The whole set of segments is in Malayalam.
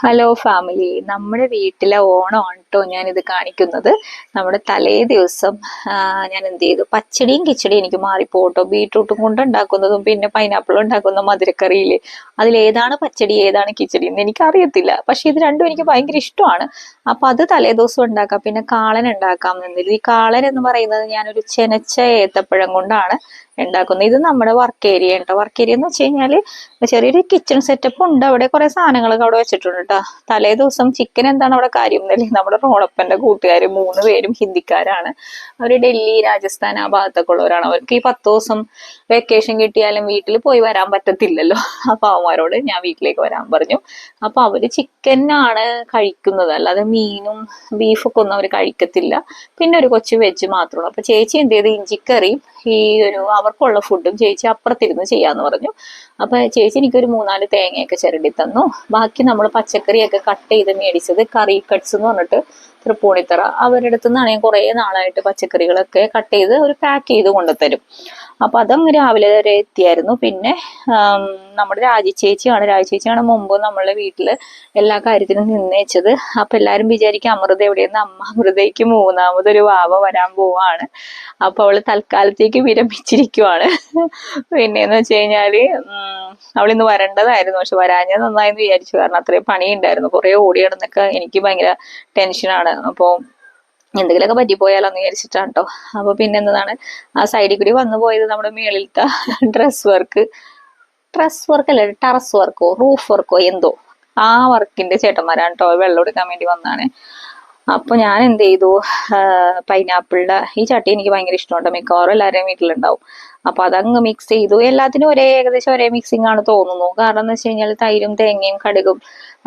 ഹലോ ഫാമിലി നമ്മുടെ വീട്ടിലെ ഓണം ഓണമാണ് കേട്ടോ ഇത് കാണിക്കുന്നത്. നമ്മുടെ തലേ ദിവസം ഞാൻ എന്ത് ചെയ്തു? പച്ചടിയും കിച്ചടിയും എനിക്ക് മാറിപ്പോട്ടോ. ബീട്രൂട്ടും കൊണ്ട് ഉണ്ടാക്കുന്നതും പിന്നെ പൈനാപ്പിളും ഉണ്ടാക്കുന്ന അതിൽ അതിലേതാണ് പച്ചടി ഏതാണ് കിച്ചടി എന്ന് എനിക്കറിയത്തില്ല. പക്ഷെ ഇത് രണ്ടും എനിക്ക് ഭയങ്കര ഇഷ്ടമാണ്. അപ്പൊ അത് തലേ ദിവസം ഉണ്ടാക്കാം. പിന്നെ കാളൻ ഉണ്ടാക്കാം എന്നില്ല ഈ കാളൻ എന്ന് പറയുന്നത് ഞാനൊരു ചെനച്ച ഏത്തപ്പഴം കൊണ്ടാണ്. ഉണ്ടാക്കുന്നത് ഇത് നമ്മുടെ വർക്ക് ഏരിയ കേട്ടോ വർക്ക് ഏരിയ എന്ന് വെച്ച് കഴിഞ്ഞാൽ ചെറിയൊരു കിച്ചൺ സെറ്റപ്പ് ഉണ്ട്. അവിടെ കുറെ സാധനങ്ങളൊക്കെ അവിടെ വെച്ചിട്ടുണ്ട് കേട്ടോ തലേ ദിവസം ചിക്കൻ എന്താണ് അവിടെ കാര്യം എന്നല്ലേ നമ്മുടെ റോളപ്പന്റെ കൂട്ടുകാർ മൂന്ന് പേരും ഹിന്ദിക്കാരാണ്. അവർ ഡൽഹി രാജസ്ഥാൻ ആ ഭാഗത്തൊക്കെ ഉള്ളവരാണ്. അവർക്ക് ഈ പത്ത് ദിവസം വെക്കേഷൻ കിട്ടിയാലും വീട്ടിൽ പോയി വരാൻ പറ്റത്തില്ലല്ലോ. അപ്പൊ അവന്മാരോട് ഞാൻ വീട്ടിലേക്ക് വരാൻ പറഞ്ഞു. അപ്പൊ അവർ ചിക്കനാണ് കഴിക്കുന്നത്. അല്ലാതെ മീനും ബീഫൊക്കെ ഒന്നും അവർ കഴിക്കത്തില്ല. പിന്നെ ഒരു കൊച്ചു വെജ് മാത്രമുള്ളൂ അപ്പൊ ചേച്ചി എന്ത് ചെയ്ത്? ഇഞ്ചിക്കറിയും ഈ ഒരു അവർക്കുള്ള ഫുഡും ചേച്ചി അപ്പുറത്തിരുന്ന് ചെയ്യാന്ന് പറഞ്ഞു. അപ്പൊ ചേച്ചി എനിക്കൊരു മൂന്നാൽ തേങ്ങയൊക്കെ ചിരണ്ടി തന്നു. ബാക്കി നമ്മൾ പച്ചക്കറിയൊക്കെ കട്ട് ചെയ്ത് മേടിച്ചത് കറി കട്ട്സ് എന്ന് പറഞ്ഞിട്ട് തൃപ്പൂണിത്തറ. അവരുടെ അടുത്ത് നിന്നാണ് ഞാൻ കുറേ നാളായിട്ട് പച്ചക്കറികളൊക്കെ കട്ട് ചെയ്ത് ഒരു പാക്ക് ചെയ്ത് കൊണ്ടുതരും അപ്പൊ അതങ്ങ് രാവിലെ വരെ എത്തിയായിരുന്നു. പിന്നെ നമ്മുടെ രാജി ചേച്ചിയാണ്. രാജി ചേച്ചിയാണ് മുമ്പ് നമ്മളെ വീട്ടിൽ എല്ലാ കാര്യത്തിനും നിന്നേച്ചത്. അപ്പൊ എല്ലാരും വിചാരിക്കും അമൃത എവിടെയെന്ന് അമ്മ അമൃതയ്ക്ക് മൂന്നാമതൊരു വാവ വരാൻ പോവാണ്. അപ്പൊ അവൾ തൽക്കാലത്തേക്ക് വിരമിച്ചിരിക്കുവാണ്. പിന്നെന്ന് വെച്ച് കഴിഞ്ഞാൽ അവളിന്ന് വരേണ്ടതായിരുന്നു. പക്ഷെ വരാഞ്ഞത് നന്നായെന്ന് വിചാരിച്ചു. കാരണം അത്രയും പണിയുണ്ടായിരുന്നു. കുറെ ഓടി കിടന്നൊക്കെ എനിക്ക് ഭയങ്കര ടെൻഷനാണ്. അപ്പോൾ എന്തെങ്കിലുമൊക്കെ പറ്റിപ്പോയാലോന്ന് വിചാരിച്ചിട്ടാണ് കേട്ടോ അപ്പൊ പിന്നെ എന്താണ് ആ സൈഡിൽ കൂടി വന്നു പോയത് നമ്മുടെ മേളിലത്തെ ഡ്രസ് വർക്ക് ഡ്രസ് വർക്ക് അല്ല ടെറസ് വർക്കോ റൂഫ് വർക്കോ എന്തോ. ആ വർക്കിന്റെ ചേട്ടന്മാരാണ് കേട്ടോ വെള്ളം എടുക്കാൻ വേണ്ടി വന്നാണ് അപ്പൊ ഞാൻ എന്ത് ചെയ്തു പൈനാപ്പിളിന്റെ ഈ ചട്ടി എനിക്ക് ഭയങ്കര ഇഷ്ടമുണ്ട് മിക്കവാറും എല്ലാവരുടെയും വീട്ടിലുണ്ടാവും. അപ്പൊ അതങ്ങ് മിക്സ് ചെയ്തു. എല്ലാത്തിനും ഒരേ ഏകദേശം ഒരേ മിക്സിംഗ് ആണ് തോന്നുന്നു. കാരണം എന്ന് വെച്ച് കഴിഞ്ഞാൽ തൈരും തേങ്ങയും കടുകും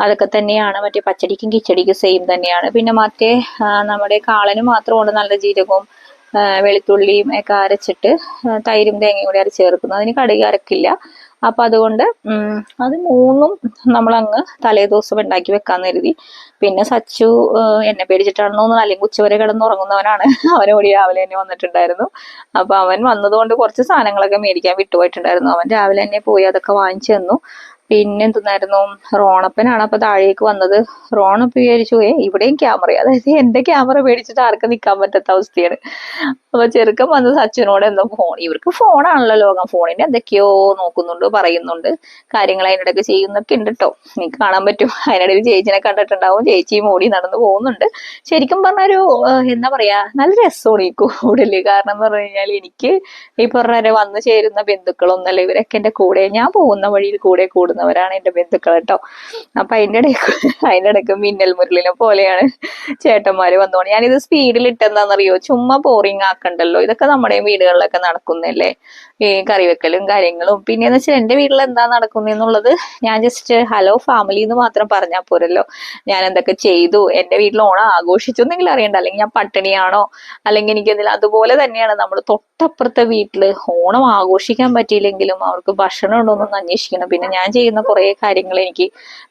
അതൊക്കെ തന്നെയാണ്. മറ്റേ പച്ചടിക്കും കിച്ചടിക്കും സെയിം തന്നെയാണ്. പിന്നെ മറ്റേ നമ്മുടെ കാളന് മാത്രമുണ്ട് നല്ല ജീരകവും വെളുത്തുള്ളിയും ഒക്കെ അരച്ചിട്ട് തൈരും തേങ്ങയും കൂടി അരച്ച് ചേർക്കുന്നു. അതിന് കടുക് അരക്കില്ല. അപ്പൊ അതുകൊണ്ട് അത് മൂന്നും നമ്മളങ്ങ് തലേ ദിവസം ഉണ്ടാക്കി വെക്കാന്ന് കരുതി. പിന്നെ സച്ചു എന്നെ പേടിച്ചിട്ടാണെന്നോ എന്ന് അല്ലെങ്കിൽ ഉച്ചവരെ കിടന്നുറങ്ങുന്നവനാണ് അവനോടി രാവിലെ തന്നെ വന്നിട്ടുണ്ടായിരുന്നു. അപ്പൊ അവൻ വന്നതുകൊണ്ട് കുറച്ച് സാധനങ്ങളൊക്കെ മേടിക്കാൻ വിട്ടുപോയിട്ടുണ്ടായിരുന്നു. അവൻ രാവിലെ തന്നെ പോയി അതൊക്കെ വാങ്ങിച്ചു തന്നു. പിന്നെ എന്തെന്നായിരുന്നു? റോണപ്പനാണ് അപ്പൊ താഴേക്ക് വന്നത്. റോണപ്പ് വിചാരിച്ചു ഏ ഇവിടെയും ക്യാമറ അതായത് എന്റെ ക്യാമറ മേടിച്ചിട്ട് ആർക്കും നിൽക്കാൻ പറ്റാത്ത അവസ്ഥയാണ്. അപ്പൊ ചെറുക്കൻ വന്ന് സച്ചിനോട് എന്തോ ഫോൺ ഇവർക്ക് ഫോണാണല്ലോ ലോകം. ഫോണിന്റെ എന്തൊക്കെയോ നോക്കുന്നുണ്ട് പറയുന്നുണ്ട് കാര്യങ്ങൾ അതിനിടയ്ക്ക് ചെയ്യുന്നൊക്കെ ഉണ്ട് കേട്ടോ നീ കാണാൻ പറ്റും. അതിനിടയിൽ ചേച്ചിനെ കണ്ടിട്ടുണ്ടാവും. ചേച്ചി മോടി നടന്നു പോകുന്നുണ്ട്. ശരിക്കും പറഞ്ഞ ഒരു എന്താ പറയാ നല്ല രസമാണ് ഈ കൂടൽ. കാരണം എന്ന് പറഞ്ഞു കഴിഞ്ഞാൽ എനിക്ക് ഈ പറഞ്ഞ വന്നു ചേരുന്ന ബന്ധുക്കളൊന്നല്ല ഇവരൊക്കെ എന്റെ കൂടെ ഞാൻ പോകുന്ന വഴിയിൽ കൂടെ കൂടുന്നവരാണ് എന്റെ ബന്ധുക്കൾ കേട്ടോ. അപ്പൊ അതിന്റെ ഇടയ്ക്ക് അതിന്റെ ഇടയ്ക്ക് മിന്നൽ മുരളിനെ പോലെയാണ് ചേട്ടന്മാര് വന്നോണ്ട്. ഞാനിത് സ്പീഡിൽ ഇട്ടെന്താണെന്നറിയോ ചുമ്മാ ബോറിങ് ആക്കണ്ടല്ലോ. ഇതൊക്കെ നമ്മുടെ വീടുകളിലൊക്കെ നടക്കുന്നല്ലേ? ഈ കറിവെക്കലും കാര്യങ്ങളും. കാര്യങ്ങളും പിന്നെന്ന് വെച്ചാൽ എന്റെ വീട്ടിൽ എന്താ നടക്കുന്നതെന്നുള്ളത് ഞാൻ ജസ്റ്റ് ഹലോ ഫാമിലി എന്ന് മാത്രം പറഞ്ഞാൽ പോരല്ലോ. ഞാൻ എന്തൊക്കെ ചെയ്തു? എന്റെ വീട്ടിൽ ഓണം ആഘോഷിച്ചു എന്നെങ്കിലും അറിയണ്ട. അല്ലെങ്കിൽ ഞാൻ പട്ടിണിയാണോ? അല്ലെങ്കിൽ എനിക്ക് എന്തെങ്കിലും അതുപോലെ തന്നെയാണ് നമ്മൾ തൊട്ടപ്പുറത്തെ വീട്ടിൽ ഓണം ആഘോഷിക്കാൻ പറ്റിയില്ലെങ്കിലും അവർക്ക് ഭക്ഷണം ഉണ്ടോ എന്നൊന്ന് അന്വേഷിക്കണം. പിന്നെ ഞാൻ ചെയ്യുന്ന കുറെ കാര്യങ്ങൾ എനിക്ക്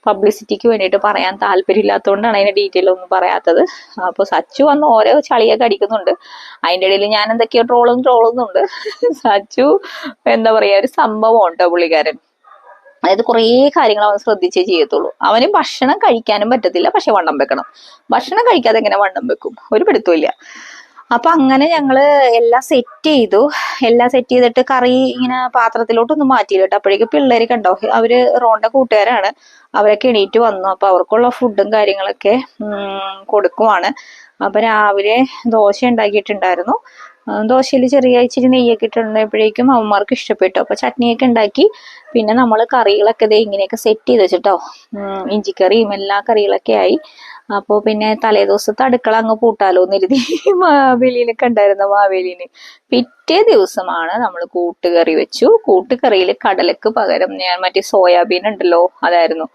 പബ്ലിസിറ്റിക്ക് വേണ്ടിയിട്ട് പറയാൻ താല്പര്യമില്ലാത്തതുകൊണ്ടാണ് അതിന്റെ ഡീറ്റെയിൽ ഒന്നും പറയാത്തത്. അപ്പൊ സച്ചു വന്ന് ഓരോ ചളിയൊക്കെ അടിക്കുന്നുണ്ട്. അതിന്റെ ഇടയിൽ ഞാൻ എന്തൊക്കെയോ ട്രോളും ട്രോളുന്നുണ്ട് സച്ചു എന്താ പറയാ ഒരു സംഭവം ഉണ്ടോ പുള്ളിക്കാരൻ. അതായത് കുറേ കാര്യങ്ങൾ അവൻ ശ്രദ്ധിച്ചേ ചെയ്യത്തുള്ളൂ. അവന് ഭക്ഷണം കഴിക്കാനും പറ്റത്തില്ല പക്ഷെ വണ്ണം വെക്കണം. ഭക്ഷണം കഴിക്കാതെ എങ്ങനെ വണ്ണം വെക്കും? ഒരു പിടുത്തമില്ല അപ്പൊ അങ്ങനെ ഞങ്ങൾ എല്ലാം സെറ്റ് ചെയ്തു. എല്ലാം സെറ്റ് ചെയ്തിട്ട് കറി ഇങ്ങനെ പാത്രത്തിലോട്ടൊന്നും മാറ്റിയില്ല കേട്ടോ. അപ്പോഴേക്കും പിള്ളേര് കണ്ടോ അവർ റോണ്ട കൂട്ടുകാരാണ്. അവരൊക്കെ എണീറ്റ് വന്നു. അപ്പൊ അവർക്കുള്ള ഫുഡും കാര്യങ്ങളൊക്കെ കൊടുക്കുവാണ്. അപ്പൊ രാവിലെ ദോശ ഉണ്ടാക്കിയിട്ടുണ്ടായിരുന്നു. ദോശയിൽ ചെറിയ ഇച്ചിരി നെയ്യൊക്കെ ഇട്ടുണ്ടായപ്പോഴേക്കും അവന്മാർക്ക് ഇഷ്ടപ്പെട്ടു. അപ്പൊ ചട്നിയൊക്കെ ഉണ്ടാക്കി. പിന്നെ നമ്മൾ കറികളൊക്കെ ദേ ഇങ്ങനെയൊക്കെ സെറ്റ് ചെയ്ത് വെച്ചിട്ടോ. ഇഞ്ചിക്കറിയും എല്ലാ കറികളൊക്കെ ആയി. അപ്പോൾ പിന്നെ തലേദിവസത്തെ അടുക്കള അങ്ങ് പൂട്ടാലോ നിരുതി മാവേലിയിലൊക്കെ ഉണ്ടായിരുന്ന മാവേലിന്. പിറ്റേ ദിവസമാണ് നമ്മൾ കൂട്ടുകറി വെച്ചു. കൂട്ടുകറിയിൽ കടലക്ക് പകരം ഞാൻ മറ്റേ സോയാബീൻ ഉണ്ടല്ലോ അതായിരുന്നു.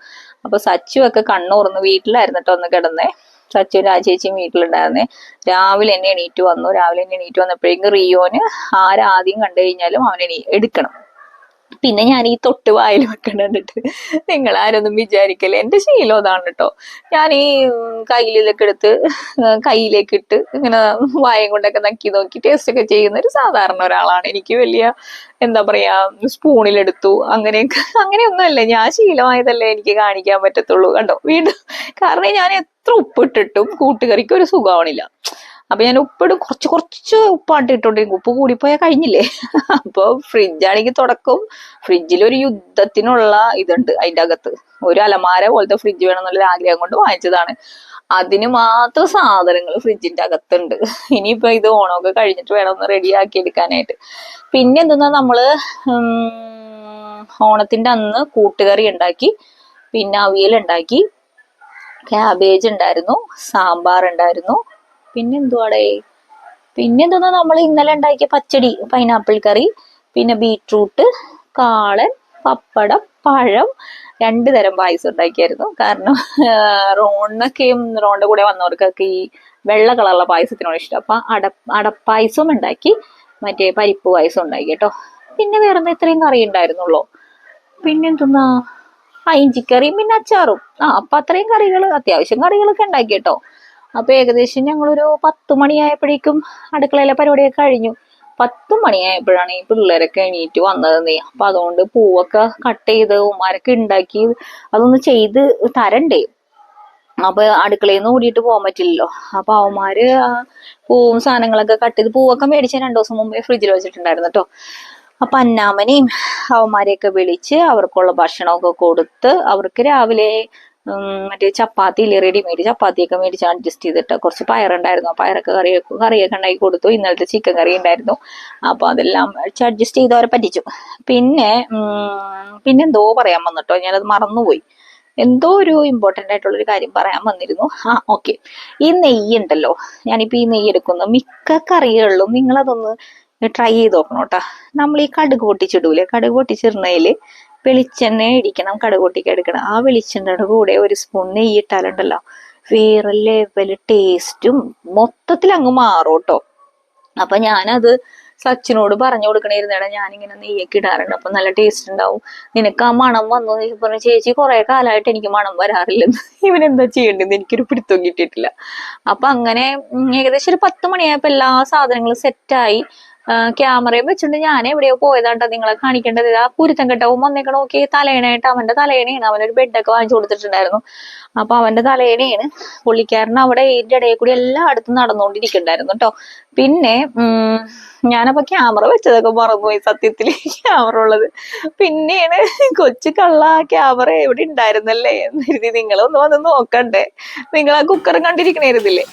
അപ്പൊ സച്ചു ഒക്കെ കണ്ണൂർന്ന് വീട്ടിലായിരുന്നു കേട്ടോ ഒന്ന് കിടന്നേ. സച്ചു രാജേച്ചിയും വീട്ടിലുണ്ടായിരുന്നേ. രാവിലെ എന്നെ എണീറ്റ് വന്നു. രാവിലെ എന്നെ എണീറ്റ് വന്നപ്പോഴേക്കും റിയോന് ആരാദ്യം കണ്ടു കഴിഞ്ഞാലും അവനെ എടുക്കണം. പിന്നെ ഞാൻ ഈ തൊട്ട് വായിൽ വെക്കണ കണ്ടിട്ട് നിങ്ങൾ ആരൊന്നും വിചാരിക്കല്ലേ? എന്റെ ശീലം അതാണ് കേട്ടോ ഞാൻ ഈ കയ്യിലേക്ക് എടുത്ത് കയ്യിലേക്ക് ഇട്ട് ഇങ്ങനെ വായം കൊണ്ടൊക്കെ നക്കി നോക്കി ടേസ്റ്റ് ഒക്കെ ചെയ്യുന്ന ഒരു സാധാരണ ഒരാളാണ്. എനിക്ക് വലിയ എന്താ പറയാ സ്പൂണിലെടുത്തു. അങ്ങനെയൊക്കെ അങ്ങനെയൊന്നുമല്ല. ഞാൻ ശീലമായതല്ലേ എനിക്ക് കാണിക്കാൻ പറ്റത്തുള്ളൂ. കണ്ടോ? വീണ്ടും കാരണം ഞാൻ എത്ര ഉപ്പിട്ടിട്ടും കൂട്ടുകറിക്ക് ഒരു സുഖമാവണില്ല. അപ്പൊ ഞാൻ ഉപ്പിടും കുറച്ച് കുറച്ച് ഉപ്പാട്ട് ഇട്ടോണ്ടിരിക്കും ഉപ്പ് കൂടിപ്പോയാൽ കഴിഞ്ഞില്ലേ? അപ്പൊ ഫ്രിഡ്ജാണെങ്കിൽ തുടക്കും. ഫ്രിഡ്ജിൽ ഒരു യുദ്ധത്തിനുള്ള ഇതുണ്ട് അതിന്റെ അകത്ത്. ഒരു അലമാര പോലത്തെ ഫ്രിഡ്ജ് വേണം എന്നുള്ള ആഗ്രഹം കൊണ്ട് വാങ്ങിച്ചതാണ്. അതിന് മാത്രം സാധനങ്ങൾ ഫ്രിഡ്ജിന്റെ അകത്തുണ്ട്. ഇനിയിപ്പോ ഇത് ഓണമൊക്കെ കഴിഞ്ഞിട്ട് വേണം ഒന്ന് ആക്കി എടുക്കാനായിട്ട് പിന്നെ എന്തെന്നാ നമ്മൾ ഓണത്തിന്റെ അന്ന് കൂട്ടുകറി ഉണ്ടാക്കി പിന്നെ അവിയൽ ഉണ്ടാക്കി ക്യാബേജ് ഉണ്ടായിരുന്നു സാമ്പാർ ഉണ്ടായിരുന്നു പിന്നെ എന്തുവാടേ പിന്നെ എന്തോ നമ്മൾ ഇന്നലെ ഉണ്ടാക്കിയ പച്ചടി പൈനാപ്പിൾ കറി പിന്നെ ബീട്രൂട്ട് കാളൻ പപ്പടം പഴം രണ്ട് തരം പായസം ഉണ്ടാക്കിയായിരുന്നു. കാരണം റോണിനൊക്കെയും റോണിന്റെ കൂടെ വന്നവർക്കൊക്കെ ഈ വെള്ള കളറുള്ള പായസത്തിനോട് ഇഷ്ടം. അപ്പൊ അട അടപ്പായസവും ഉണ്ടാക്കി മറ്റേ പരിപ്പ് പായസം ഉണ്ടാക്കി കേട്ടോ. പിന്നെ വേറെ ഇത്രയും കറി ഉണ്ടായിരുന്നുള്ളൂ? പിന്നെന്തുന്നാ? ആ ഇഞ്ചിക്കറിയും പിന്നെ അച്ചാറും. ആ അപ്പൊ അത്രയും കറികൾ അത്യാവശ്യം കറികളൊക്കെ ഉണ്ടാക്കി കേട്ടോ. അപ്പൊ ഏകദേശം ഞങ്ങളൊരു പത്ത് മണിയായപ്പോഴേക്കും അടുക്കളയിലെ പരിപാടിയൊക്കെ കഴിഞ്ഞു. പത്ത് മണിയായപ്പോഴാണ് ഈ പിള്ളേരൊക്കെ എണീറ്റ് വന്നത്. നീ അപ്പൊ അതുകൊണ്ട് പൂവൊക്കെ കട്ട് ചെയ്ത് ഉമ്മാരൊക്കെ ഉണ്ടാക്കി അതൊന്ന് ചെയ്ത് തരണ്ടേ. അപ്പൊ അടുക്കളയിൽ നിന്ന് ഓടിയിട്ട് പോകാൻ പറ്റില്ലല്ലോ. അപ്പൊ അവന്മാര് പൂവും സാധനങ്ങളൊക്കെ കട്ട് ചെയ്ത് പൂവൊക്കെ മേടിച്ച രണ്ടു ദിവസം മുമ്പേ ഫ്രിഡ്ജിൽ വെച്ചിട്ടുണ്ടായിരുന്നു കേട്ടോ അപ്പൊ അന്നാമനെയും അവന്മാരെയൊക്കെ വിളിച്ച് അവർക്കുള്ള ഭക്ഷണമൊക്കെ കൊടുത്ത് അവർക്ക് രാവിലെ മറ്റേ ചപ്പാത്തി ഇല്ലേ റെഡിമെയ്ഡ് ചപ്പാത്തിയൊക്കെ മേടിച്ച് അഡ്ജസ്റ്റ് ചെയ്തിട്ട് കുറച്ച് പയറുണ്ടായിരുന്നു. പയറൊക്കെ കറി കറിയൊക്കെ ഉണ്ടാക്കി കൊടുത്തു. ഇന്നലത്തെ ചിക്കൻ കറി ഉണ്ടായിരുന്നു. അപ്പൊ അതെല്ലാം അഡ്ജസ്റ്റ് ചെയ്ത് അവരെ പറ്റിച്ചു. പിന്നെ പിന്നെ എന്തോ പറയാൻ വന്നിട്ടോ? ഞാനത് മറന്നുപോയി. എന്തോ ഒരു ഇമ്പോർട്ടന്റ് ആയിട്ടുള്ള ഒരു കാര്യം പറയാൻ വന്നിരുന്നു. ആ ഓക്കെ ഈ നെയ്യ് ഉണ്ടല്ലോ. ഞാനിപ്പോ ഈ നെയ്യ് എടുക്കുന്ന. മിക്ക കറികളിലും നിങ്ങളതൊന്ന് ട്രൈ ചെയ്ത് നോക്കണം കേട്ടോ. നമ്മൾ ഈ കടുക് പൊട്ടിച്ചിടൂലേ? കടുക് പൊട്ടിച്ചിടുന്നതിൽ വെളിച്ചെണ്ണ ഇടിക്കണം കടുക് പൊട്ടിക്ക് എടുക്കണം. ആ വെളിച്ചെണ്ണയുടെ കൂടെ ഒരു സ്പൂൺ നെയ്യ് ഇട്ടാലുണ്ടല്ലോ. വേറെ ലെവൽ ടേസ്റ്റും മൊത്തത്തിൽ അങ്ങ് മാറും കേട്ടോ അപ്പൊ ഞാനത് സച്ചിനോട് പറഞ്ഞു കൊടുക്കണേരുന്നേടാ ഞാനിങ്ങനെ നെയ്യൊക്കെ ഇടാറുണ്ട്. അപ്പൊ നല്ല ടേസ്റ്റ് ഉണ്ടാവും. നിനക്ക് ആ മണം വന്നു പറഞ്ഞു ചേച്ചി കുറെ കാലമായിട്ട് എനിക്ക് മണം വരാറില്ലെന്ന്. ഇവനെന്താ ചെയ്യേണ്ടതെന്ന് എനിക്കൊരു പിടുത്തം കിട്ടിയിട്ടില്ല. അപ്പൊ അങ്ങനെ ഏകദേശം ഒരു പത്ത് മണിയായപ്പോ എല്ലാ സാധനങ്ങളും സെറ്റായി ക്യാമറയും വെച്ചിട്ട് ഞാൻ എവിടെയോ പോയതാട്ടോ നിങ്ങളെ കാണിക്കേണ്ടത്. ആ കുരുത്തം കെട്ടവും വന്നേക്കണ. നോക്കി തലേണയായിട്ട് അവന്റെ തലേണയാണ്. അവനൊരു ബെഡൊക്കെ വാങ്ങിച്ചു കൊടുത്തിട്ടുണ്ടായിരുന്നു. അപ്പൊ അവന്റെ തലേണയാണ്. പുള്ളിക്കാരൻ അവിടെ ഇതിന്റെ ഇടയിൽ കൂടി എല്ലായിടത്തും നടന്നുകൊണ്ടിരിക്കണ്ടായിരുന്നു കേട്ടോ. പിന്നെ ഞാനപ്പോ ക്യാമറ വെച്ചതൊക്കെ മറന്നുപോയി സത്യത്തിൽ ക്യാമറ ഉള്ളത്. പിന്നെയാണ് കൊച്ചു കള്ള ക്യാമറ എവിടെ ഉണ്ടായിരുന്നല്ലേ എന്നിരുതി നിങ്ങളൊന്ന് വന്ന് നോക്കണ്ടേ. നിങ്ങൾ ആ കുക്കറും കണ്ടിരിക്കണേരുന്നില്ലേ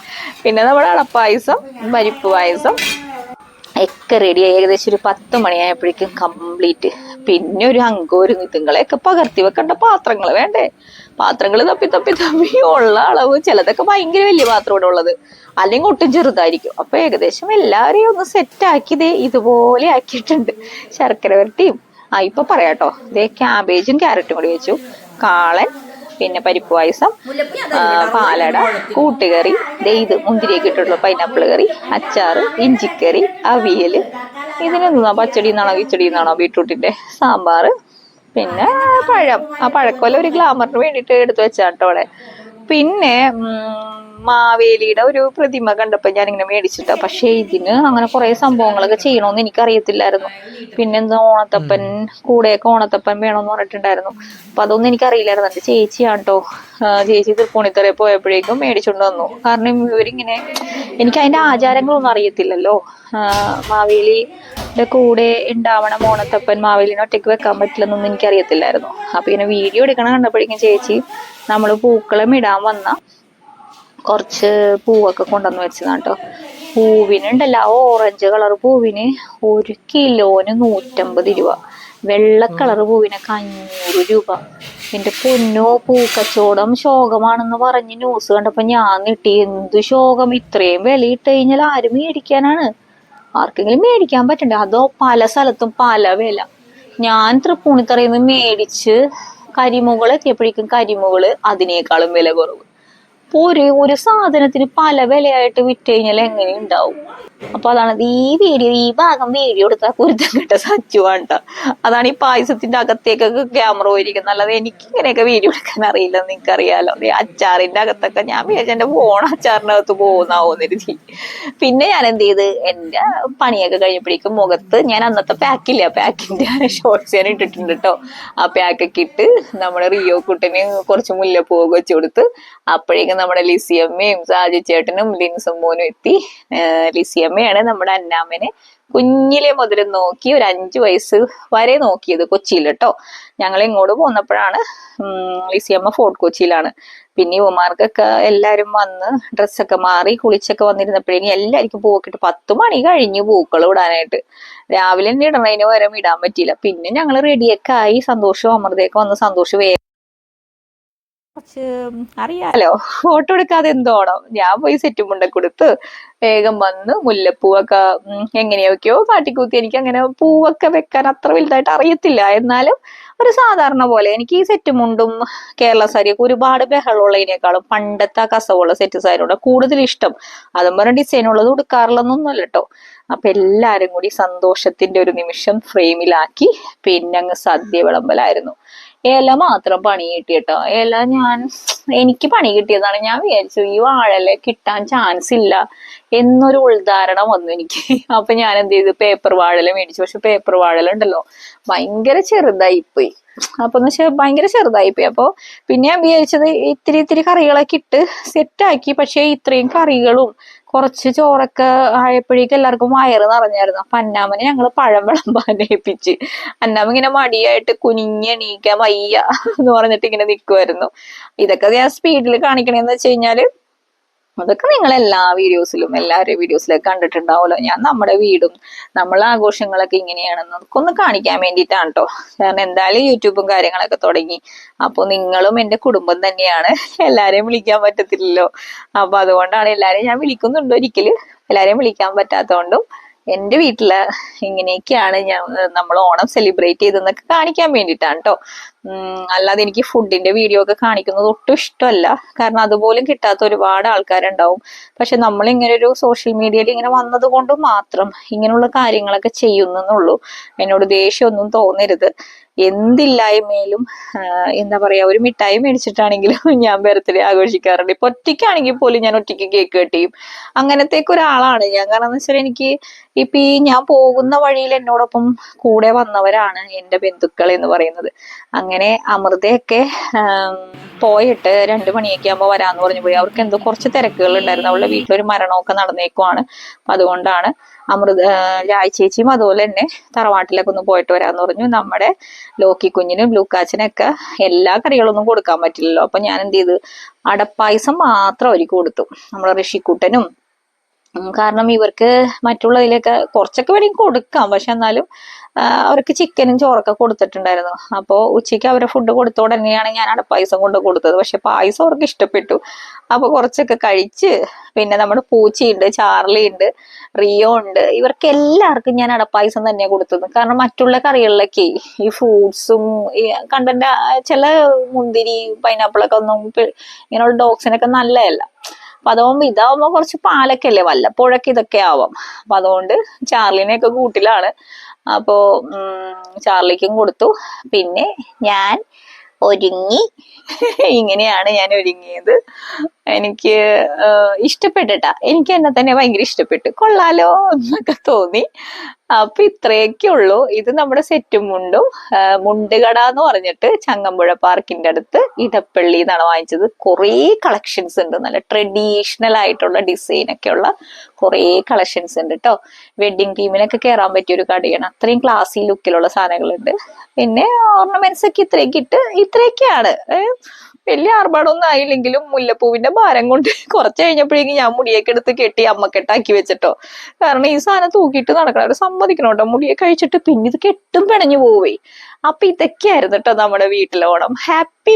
പിന്നെ നമ്മുടെ അടപ്പായസം പരിപ്പ് പായസം ഒക്കെ റെഡി ഏകദേശം ഒരു പത്ത് മണിയായപ്പോഴേക്കും കംപ്ലീറ്റ് പിന്നെ ഒരു അങ്കോരും ഇതുങ്ങളെയൊക്കെ പകർത്തി വെക്കേണ്ട പാത്രങ്ങൾ വേണ്ടേ? പാത്രങ്ങൾ തപ്പി തപ്പി തപ്പി. ഉള്ള അളവ് ചിലതൊക്കെ ഭയങ്കര വലിയ പാത്രം ഇവിടെ ഉള്ളത്. അല്ലെങ്കിൽ ഒട്ടും ചെറുതായിരിക്കും. അപ്പൊ ഏകദേശം എല്ലാവരെയും ഒന്ന് സെറ്റ് ആക്കിയതേ ഇതുപോലെ ആക്കിയിട്ടുണ്ട്. ശർക്കര വരട്ടിയും. ആ ഇപ്പൊ പറയാട്ടോ. ഇതേ ക്യാബേജും ക്യാരറ്റും കൂടി വെച്ചു. കാളൻ പിന്നെ പരിപ്പ് പായസം പാലട കൂട്ടുകറി. ഇത് മുന്തിരിയൊക്കെ ഇട്ടിട്ടുള്ള. പൈനാപ്പിൾ കറി അച്ചാറ് ഇഞ്ചിക്കറി അവിയൽ. ഇതിനെന്താ പച്ചടി എന്നാണോ കിച്ചടി എന്നാണോ ബീട്രൂട്ടിന്റെ? സാമ്പാർ പിന്നെ പഴം. ആ പഴക്കൊല ഒരു ഗ്ലാമറിന് വേണ്ടിയിട്ട് എടുത്തു വെച്ചാട്ടോ അവിടെ പിന്നെ മാവേലിയുടെ ഒരു പ്രതിമ കണ്ടപ്പോ ഞാൻ ഇങ്ങനെ മേടിച്ചിട്ട. പക്ഷെ ഇതിന് അങ്ങനെ കുറെ സംഭവങ്ങളൊക്കെ ചെയ്യണമെന്ന് എനിക്കറിയത്തില്ലായിരുന്നു. പിന്നെന്താ ഓണത്തപ്പൻ കൂടെയൊക്കെ ഓണത്തപ്പൻ വേണമെന്ന് പറഞ്ഞിട്ടുണ്ടായിരുന്നു. അപ്പൊ അതൊന്നും എനിക്കറിയില്ലായിരുന്നു. എന്റെ ചേച്ചിയാണ് കേട്ടോ ചേച്ചി തൃപ്പൂണിത്തറ പോയപ്പോഴേക്കും മേടിച്ചോണ്ട് വന്നു. കാരണം ഇവരിങ്ങനെ എനിക്ക് അതിന്റെ ആചാരങ്ങളൊന്നും അറിയത്തില്ലല്ലോ. മാവേലിയുടെ കൂടെ ഉണ്ടാവണം ഓണത്തപ്പൻ മാവേലിനെ ഒറ്റയ്ക്ക് വെക്കാൻ പറ്റില്ലെന്നൊന്നും എനിക്കറിയത്തില്ലായിരുന്നു. അപ്പൊ ഇങ്ങനെ വീഡിയോ എടുക്കണം കണ്ടപ്പോഴേക്കും ചേച്ചി നമ്മൾ പൂക്കളം ഇടാൻ വന്ന കുറച്ച് പൂവൊക്കെ കൊണ്ടുവന്ന് വെച്ചതാണ് കേട്ടോ. പൂവിനുണ്ടല്ലോ ഓറഞ്ച് കളർ പൂവിന് ഒരു കിലോന് നൂറ്റമ്പത് രൂപ. വെള്ള കളർ പൂവിനൊക്കെ അഞ്ഞൂറ് രൂപ. എന്റെ പൊന്നോ പൂക്കച്ചവടം ശോകമാണെന്ന് പറഞ്ഞ് ന്യൂസ് കണ്ടപ്പോൾ ഞാൻ കിട്ടി എന്ത് ശോകം? ഇത്രയും വില ഇട്ട് കഴിഞ്ഞാൽ ആരും മേടിക്കാനാണ്. ആർക്കെങ്കിലും മേടിക്കാൻ പറ്റണ്ടേ? അതോ പല സ്ഥലത്തും പല വില. ഞാൻ തൃപ്പൂണിത്തറയിൽ നിന്ന് മേടിച്ച് കരിമുകൾ എത്തിയപ്പോഴേക്കും കരിമുകൾ അതിനേക്കാളും വില കുറവ്. ഒരു ഒരു സാധനത്തിന് പല വിലയായിട്ട് വിറ്റ് കഴിഞ്ഞാൽ എങ്ങനെ ഉണ്ടാവും? അപ്പൊ അതാണ് ഈ വീഡിയോ ഈ ഭാഗം വീഡിയോ എടുത്താൽ കുരുത്തം കേട്ട സച്ചുവാണ് ട്ടോ. അതാണ് ഈ പായസത്തിന്റെ അകത്തേക്കൊക്കെ ക്യാമറ പോയിരിക്കുന്നത്. അല്ലാതെ എനിക്ക് ഇങ്ങനെയൊക്കെ വീഡിയോ എടുക്കാൻ അറിയില്ല. നിങ്ങൾക്ക് അറിയാലോ അച്ചാറിന്റെ അകത്തൊക്കെ ഞാൻ വിചാരിച്ചു എന്റെ ഫോൺ അച്ചാറിന്റെ അകത്ത് പോകുന്നാവുന്നൊരുതി പിന്നെ ഞാൻ എന്ത് ചെയ്ത്? എന്റെ പണിയൊക്കെ കഴിഞ്ഞപ്പോഴേക്കും മുഖത്ത് ഞാൻ അന്നത്തെ പാക്കില്ല പാക്കിന്റെ ഷോർട്സ് ഞാൻ ഇട്ടിട്ടുണ്ട് കേട്ടോ ആ പാക്കൊക്കെ ഇട്ട് നമ്മുടെ റിയോ കുട്ടന് കുറച്ച് മുല്ലപ്പൂവൊക്കെ വെച്ച് കൊടുത്ത് അപ്പോഴേക്കും നമ്മുടെ ലിസിയമ്മയും സാജി ചേട്ടനും ലിൻസും മോനും എത്തി. ഏർ ലിസിയമ്മയാണ് നമ്മുടെ അന്നാമ്മനെ കുഞ്ഞിലെ മുതൽ നോക്കി ഒരു അഞ്ചു വയസ്സ് വരെ നോക്കിയത് കൊച്ചിയിൽ കേട്ടോ. ഞങ്ങൾ ഇങ്ങോട്ട് പോന്നപ്പോഴാണ് ലിസിയമ്മ ഫോർട്ട് കൊച്ചിയിലാണ്. പിന്നെ ഉമാർക്കൊക്കെ എല്ലാവരും വന്ന് ഡ്രസ്സൊക്കെ മാറി കുളിച്ചൊക്കെ വന്നിരുന്നപ്പോഴേക്കും എല്ലാവർക്കും പൂവൊക്കെ ഇട്ട് പത്ത് മണി കഴിഞ്ഞു പൂക്കൾ ഇടാനായിട്ട്. രാവിലെ തന്നെ ഇടണതിന് വരം ഇടാൻ പറ്റിയില്ല. പിന്നെ ഞങ്ങൾ റെഡിയൊക്കെ ആയി സന്തോഷവും അമൃതയൊക്കെ വന്ന് സന്തോഷം കുറച്ച് അറിയാലോ ഫോട്ടോ എടുക്കാതെ എന്തോണം? ഞാൻ പോയി സെറ്റ് മുണ്ട കൊടുത്ത് വേഗം വന്ന് മുല്ലപ്പൂവൊക്കെ എങ്ങനെയൊക്കെയോ കാട്ടിക്കൂത്തി. എനിക്ക് അങ്ങനെ പൂവൊക്കെ വെക്കാൻ അത്ര വലുതായിട്ട് അറിയത്തില്ല. എന്നാലും ഒരു സാധാരണ പോലെ എനിക്ക് ഈ സെറ്റ് മുണ്ടും കേരള സാരിയൊക്കെ ഒരുപാട് ബഹളമുള്ളതിനേക്കാളും പണ്ടത്തെ ആ കസവുള്ള സെറ്റ് സാരിയോടെ കൂടുതൽ ഇഷ്ടം. അതും പറഞ്ഞ ഡിസൈൻ ഉള്ളത് ഉടുക്കാറില്ലെന്നൊന്നുമല്ല കേട്ടോ അപ്പൊ എല്ലാരും കൂടി സന്തോഷത്തിന്റെ ഒരു നിമിഷം ഫ്രെയിമിലാക്കി പിന്നെ അങ്ങ് സദ്യ വിളമ്പലായിരുന്നു. ഇല മാത്രം പണി കിട്ടി കേട്ടോ ഇല ഞാൻ എനിക്ക് പണി കിട്ടിയതാണ്. ഞാൻ വിചാരിച്ചു ഈ വാഴല കിട്ടാൻ ചാൻസ് ഇല്ല. എന്നൊരു ഉൾധാരണ വന്നു എനിക്ക്. അപ്പൊ ഞാൻ എന്ത് ചെയ്തു? പേപ്പർ വാഴല മേടിച്ചു. പക്ഷെ പേപ്പർ വാഴല ഉണ്ടല്ലോ. ഭയങ്കര ചെറുതായിപ്പോയി. അപ്പൊ എന്ന് വെച്ചാൽ ഭയങ്കര ചെറുതായിപ്പോയി. അപ്പൊ പിന്നെ ഞാൻ വിചാരിച്ചത് ഇത്തിരി ഇത്തിരി കറികളൊക്കെ ഇട്ട് സെറ്റാക്കി പക്ഷെ ഇത്രയും കറികളും കുറച്ച് ചോറൊക്കെ ആയപ്പോഴേക്കും എല്ലാവർക്കും വയറ് നിറഞ്ഞായിരുന്നു. അപ്പൊ അന്നാമനെ ഞങ്ങൾ പഴം വിളമ്പാൻ ഏൽപ്പിച്ച്. അന്നാമ ഇങ്ങനെ മടിയായിട്ട് കുനിഞ്ഞെണീക്കാൻ വയ്യ എന്ന് പറഞ്ഞിട്ട് ഇങ്ങനെ നിൽക്കുമായിരുന്നു ഇതൊക്കെ ഞാൻ സ്പീഡിൽ കാണിക്കണേന്ന് വെച്ച് കഴിഞ്ഞാൽ അതൊക്കെ നിങ്ങൾ എല്ലാ വീഡിയോസിലും എല്ലാവരുടെ വീഡിയോസിലൊക്കെ കണ്ടിട്ടുണ്ടാവുമല്ലോ. ഞാൻ നമ്മുടെ വീടും നമ്മളെ ആഘോഷങ്ങളൊക്കെ ഇങ്ങനെയാണെന്ന് ഒന്ന് കാണിക്കാൻ വേണ്ടിയിട്ടാണ് കേട്ടോ കാരണം എന്തായാലും യൂട്യൂബും കാര്യങ്ങളൊക്കെ തുടങ്ങി. അപ്പോൾ നിങ്ങളും എന്റെ കുടുംബം തന്നെയാണ്. എല്ലാരെയും വിളിക്കാൻ പറ്റത്തില്ലല്ലോ. അപ്പൊ അതുകൊണ്ടാണ് എല്ലാരെയും ഞാൻ വിളിക്കുന്നുണ്ട് ഒരിക്കൽ എല്ലാരെയും വിളിക്കാൻ പറ്റാത്തതുകൊണ്ടും എന്റെ വീട്ടിൽ ഇങ്ങനെയൊക്കെയാണ് ഞാൻ നമ്മൾ ഓണം സെലിബ്രേറ്റ് ചെയ്തെന്നൊക്കെ കാണിക്കാൻ വേണ്ടിയിട്ടാണ് കേട്ടോ അല്ലാതെ എനിക്ക് ഫുഡിന്റെ വീഡിയോ ഒക്കെ കാണിക്കുന്നത് ഒട്ടും ഇഷ്ടമല്ല. കാരണം അതുപോലും കിട്ടാത്ത ഒരുപാട് ആൾക്കാരുണ്ടാവും. പക്ഷെ നമ്മൾ ഇങ്ങനെ ഒരു സോഷ്യൽ മീഡിയയിൽ ഇങ്ങനെ വന്നത് കൊണ്ട് മാത്രം ഇങ്ങനെയുള്ള കാര്യങ്ങളൊക്കെ ചെയ്യുന്നെന്നുള്ളൂ. എന്നോട് ദേഷ്യമൊന്നും തോന്നരുത്. എന്തില്ലായ്മയിലും എന്താ പറയാ ഒരു മിഠായി മേടിച്ചിട്ടാണെങ്കിലും ഞാൻ ബർത്ത്ഡേ ആഘോഷിക്കാറുണ്ട്. ഇപ്പൊ ഒറ്റയ്ക്കാണെങ്കിൽ പോലും ഞാൻ ഒറ്റയ്ക്ക് കേക്ക് കട്ട് ചെയ്യും. അങ്ങനത്തേക്ക് ഒരാളാണ് ഞാൻ. കാരണം വെച്ചാൽ എനിക്ക് ഇപ്പൊ ഈ ഞാൻ പോകുന്ന വഴിയിൽ എന്നോടൊപ്പം കൂടെ വന്നവരാണ് എന്റെ ബന്ധുക്കൾ എന്ന് പറയുന്നത്. അങ്ങനെ അമൃതയൊക്കെ പോയിട്ട് രണ്ടു മണിയൊക്കെ ആകുമ്പോൾ വരാന്ന് പറഞ്ഞു പോയി. അവർക്ക് എന്തോ കുറച്ച് തിരക്കുകൾ ഉണ്ടായിരുന്നു. അവളുടെ വീട്ടിലൊരു മരണമൊക്കെ നടന്നേക്കുവാണ്. അപ്പൊ അതുകൊണ്ടാണ് അമൃത ചേച്ചിയും അതുപോലെ തന്നെ തറവാട്ടിലൊക്കെ ഒന്ന് പോയിട്ട് വരാന്ന് പറഞ്ഞു. നമ്മുടെ ലോക്കി കുഞ്ഞിനും ബ്ലൂക്കാച്ചിനൊക്കെ എല്ലാ കറികളൊന്നും കൊടുക്കാൻ പറ്റില്ലല്ലോ. അപ്പൊ ഞാൻ എന്ത് ചെയ്ത്? അടപ്പായസം മാത്രം അവർക്ക് കൊടുത്തു. നമ്മുടെ ഋഷിക്കുട്ടനും കാരണം ഇവർക്ക് മറ്റുള്ളതിലൊക്കെ കുറച്ചൊക്കെ വേണമെങ്കിൽ കൊടുക്കാം. പക്ഷെ എന്നാലും അവർക്ക് ചിക്കനും ചോറൊക്കെ കൊടുത്തിട്ടുണ്ടായിരുന്നു. അപ്പോൾ ഉച്ചയ്ക്ക് അവരെ ഫുഡ് കൊടുത്ത ഉടനെയാണ് ഞാൻ പായസം കൊണ്ട് കൊടുത്തത്. പക്ഷെ പായസം അവർക്ക് ഇഷ്ടപ്പെട്ടു. അപ്പൊ കുറച്ചൊക്കെ കഴിച്ച് പിന്നെ നമ്മുടെ പൂച്ചയുണ്ട് ചാർലി ഉണ്ട് റിയോ ഉണ്ട് ഇവർക്ക് എല്ലാവർക്കും ഞാൻ അടപ്പായസം തന്നെ കൊടുത്തത്. കാരണം മറ്റുള്ള കറികളിലൊക്കെ ഈ ഫ്രൂട്ട്സും കണ്ടന്റ് ചില മുന്തിരി പൈനാപ്പിളൊക്കെ ഒന്നും ഇങ്ങനെയുള്ള ഡോഗ്സിനൊക്കെ നല്ലതല്ല. അപ്പൊ അതാവുമ്പോ ഇതാവുമ്പോ കുറച്ച് പാലൊക്കെ അല്ലേ വല്ലപ്പോഴൊക്കെ ഇതൊക്കെ ആവാം. അപ്പൊ അതുകൊണ്ട് ചാർലിനെ ഒക്കെ കൂട്ടിലാണ്. അപ്പോ ചാർലിക്കും കൊടുത്തു. പിന്നെ ഞാൻ ഒരുങ്ങി. ഇങ്ങനെയാണ് ഞാൻ ഒരുങ്ങിയത്. എനിക്ക് ഇഷ്ടപ്പെട്ടിട്ടാ. എനിക്ക് എന്നെ തന്നെ ഭയങ്കര ഇഷ്ടപ്പെട്ടു. കൊള്ളാലോ എന്നൊക്കെ തോന്നി. അപ്പൊ ഇത്രയൊക്കെ ഉള്ളൂ. ഇത് നമ്മുടെ സെറ്റും മുണ്ടും. മുണ്ടുകട എന്ന് പറഞ്ഞിട്ട് ചങ്ങമ്പുഴ പാർക്കിന്റെ അടുത്ത് ഇടപ്പള്ളി എന്നാണ് വാങ്ങിച്ചത്. കുറേ കളക്ഷൻസ് ഉണ്ട്. നല്ല ട്രഡീഷണൽ ആയിട്ടുള്ള ഡിസൈൻ ഒക്കെ ഉള്ള കുറേ കളക്ഷൻസ് ഉണ്ട് കേട്ടോ വെഡിങ് ടീമിനൊക്കെ കയറാൻ പറ്റിയ ഒരു കടയാണ്. അത്രയും ക്ലാസി ലുക്കിലുള്ള സാധനങ്ങളുണ്ട്. പിന്നെ ഓർണമെന്റ്സ് ഒക്കെ ഇത്രയൊക്കെ ഇട്ട് ഇത്രയൊക്കെയാണ്. വലിയ ആർഭാടമൊന്നും ആയില്ലെങ്കിലും മുല്ലപ്പൂവിന്റെ ഭാരം കൊണ്ട് കുറച്ച് കഴിഞ്ഞപ്പോഴേക്കും ഞാൻ മുടിയൊക്കെ എടുത്ത് കെട്ടി അമ്മക്കെട്ടാക്കി വെച്ചിട്ടോ. കാരണം ഈ സാധനം തൂക്കിയിട്ട് നടക്കണം. അവർ സമ്മതിക്കണം കേട്ടോ. മുടിയെ കഴിച്ചിട്ട് പിന്നെ ഇത് കെട്ടും പിണഞ്ഞു പോവേ അപ്പൊ ഇതൊക്കെയായിരുന്നു കേട്ടോ നമ്മുടെ വീട്ടിലെ ഓണം. ഹാപ്പി